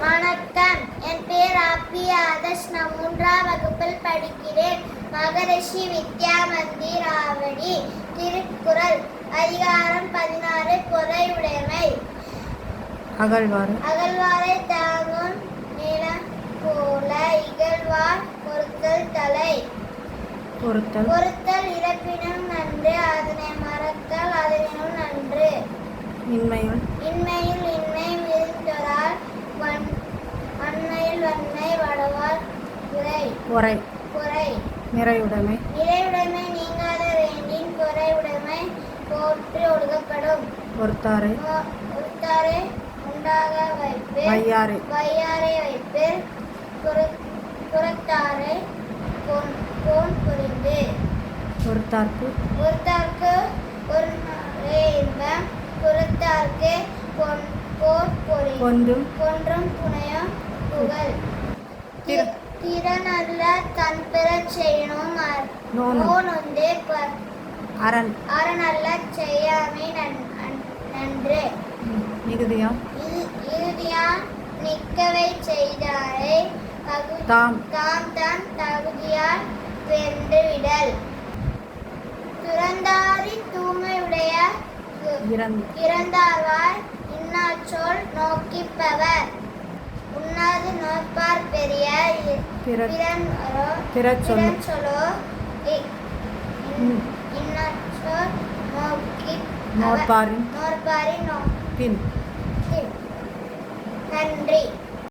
வணக்கம். என் பேர் ஆபி ஆதர்ஷ். நான் மூன்றாம் வகுப்பில் படிக்கிறேன். மகரிஷி வித்யா மந்திர் ஆவடி திருக்குறள். அதிகாரம் பதினாறு. பொறையுடைமை அகழ்வாறு அகழ்வாரை தாங்கும் நிலம் போல இகழ்வார் பொறுத்தல் தலை. பொறுத்தல் பொறுத்தல் இறப்பினும் நன்று. அதனை மறத்தல் அதனினும் நன்று. இன்மையுள். உரை குறை நிறையுடைமை. நிறைவுடைமை நீங்காத வேண்டின் குறைவுடைமை போற்றி ஒழுகப்படும். பொறுத்தாரை. மோ- ஒருத்தாரை உண்டாக வைப்பு வையாறு வையாரை வைப்பு புற- புறத்தாரை பொன் புரிந்து பொறுத்தார்க்கு. ஒருத்தார்க்கு ஒரு இன்பம். புறத்தார்க்கு பொன் போர் பொறி. கொன்றும் கொன்றும் புனையும் புகழ். திற- திறனல்ல தன் பெறச் செய்யணும் நோனும். நோனொந்தே ப- அரண். அறநல்ல செய்யாமை நன்- நன்- நன்று. மிகுதியாம். நிற்கவை செய்தாரை தாம். தாம் தான் தகுதியால் வென்று விடல் துறந்தாரி தூய்மையுடைய து- இறந்து. இறந்தார்வார் இன்னாச்சொல் நோக்கிப்பவர். உண்ணாது நோய்ப்பார் பெரிய பிற-. இன்னாச்சொல் நோக்கி நோற்பாரின். பின். நன்றி.